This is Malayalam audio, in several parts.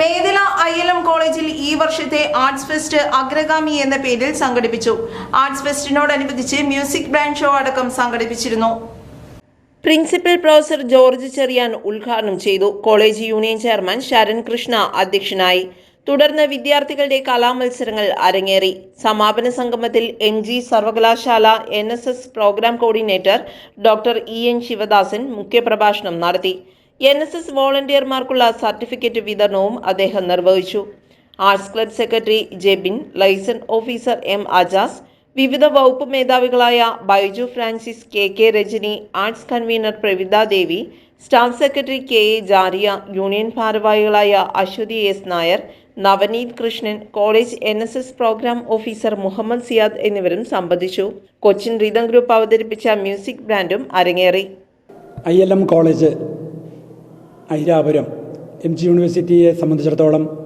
മേദില ഐ എൽ എം കോളേജിൽ ഈ വർഷത്തെ ആർട്സ് ഫെസ്റ്റ് അഗ്രഗാമി എന്ന പേരിൽ സംഘടിപ്പിച്ചു. ആർട്സ് ഫെസ്റ്റിനോടനുബന്ധിച്ച് മ്യൂസിക് ബാൻഡ് ഷോ അടക്കം സംഘടിപ്പിച്ചിരുന്നു. പ്രിൻസിപ്പൽ പ്രൊഫസർ ജോർജ് ചെറിയാൻ ഉദ്ഘാടനം ചെയ്തു. College union chairman Saran Krishna അധ്യക്ഷനായി. തുടർന്ന് വിദ്യാർത്ഥികളുടെ കലാമത്സരങ്ങൾ അരങ്ങേറി. സമാപന സംഗമത്തിൽ എം ജി സർവകലാശാല N S S programme coordinator doctor E N Sivadasan മുഖ്യപ്രഭാഷണം നടത്തി. എൻ എസ് എസ് വോളണ്ടിയർമാർക്കുള്ള സർട്ടിഫിക്കറ്റ് വിതരണവും അദ്ദേഹം നിർവഹിച്ചു. Arts club secretary Jebin liaison officer M Ajas വിവിധ വകുപ്പ് മേധാവികളായ Baiju Francis K K Rajani arts convenor Pravitha Devi staff secretary K A Jariya union ഭാരവാഹികളായ Aswathy S Nair Navneeth Krishnan college N S S programme officer Muhammad Siyad എന്നിവരും സംബന്ധിച്ചു. കൊച്ചിൻ റീതം ഗ്രൂപ്പ് അവതരിപ്പിച്ച മ്യൂസിക് ബ്രാൻഡും അരങ്ങേറി. I L M college Airapuram M G യൂണിവേഴ്സിറ്റിയെ സംബന്ധിച്ചിടത്തോളം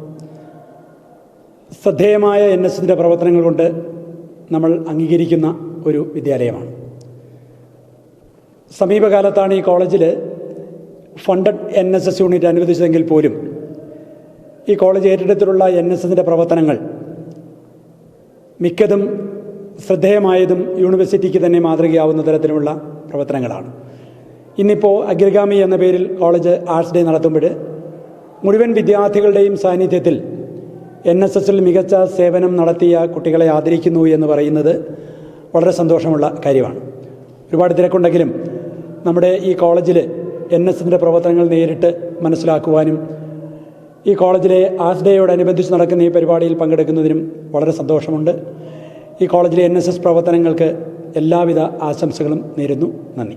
ശ്രദ്ധേയമായ എൻ എസ് എസിന്റെ പ്രവർത്തനങ്ങൾ കൊണ്ട് നമ്മൾ അംഗീകരിക്കുന്ന ഒരു വിദ്യാലയമാണ്. സമീപകാലത്താണ് ഈ കോളേജിൽ funded N S S unit അനുവദിച്ചതെങ്കിൽ പോലും ഈ കോളേജ് ഏറ്റെടുത്തിട്ടുള്ള എൻ എസ് എസിന്റെ പ്രവർത്തനങ്ങൾ മിക്കതും ശ്രദ്ധേയമായതും യൂണിവേഴ്സിറ്റിക്ക് തന്നെ മാതൃകയാവുന്ന തരത്തിലുള്ള പ്രവർത്തനങ്ങളാണ്. ഇന്നിപ്പോൾ അഗ്രഗാമി എന്ന പേരിൽ കോളേജ് ആർട്സ് ഡേ നടത്തുമ്പോൾ മുഴുവൻ വിദ്യാർത്ഥികളുടെയും സാന്നിധ്യത്തിൽ എൻ എസ് എസിൽ മികച്ച സേവനം നടത്തിയ കുട്ടികളെ ആദരിക്കുന്നു എന്ന് പറയുന്നത് വളരെ സന്തോഷമുള്ള കാര്യമാണ്. ഒരുപാട് തിരക്കുണ്ടെങ്കിലും നമ്മുടെ ഈ കോളേജിൽ എൻ എസ് എസിന്റെ പ്രവർത്തനങ്ങൾ നേരിട്ട് മനസ്സിലാക്കുവാനും ഈ കോളേജിലെ ആർട്സ് ഡേയോടനുബന്ധിച്ച് നടക്കുന്ന ഈ പരിപാടിയിൽ പങ്കെടുക്കുന്നതിനും വളരെ സന്തോഷമുണ്ട്. ഈ കോളേജിലെ എൻ പ്രവർത്തനങ്ങൾക്ക് എല്ലാവിധ ആശംസകളും നേരുന്നു. നന്ദി.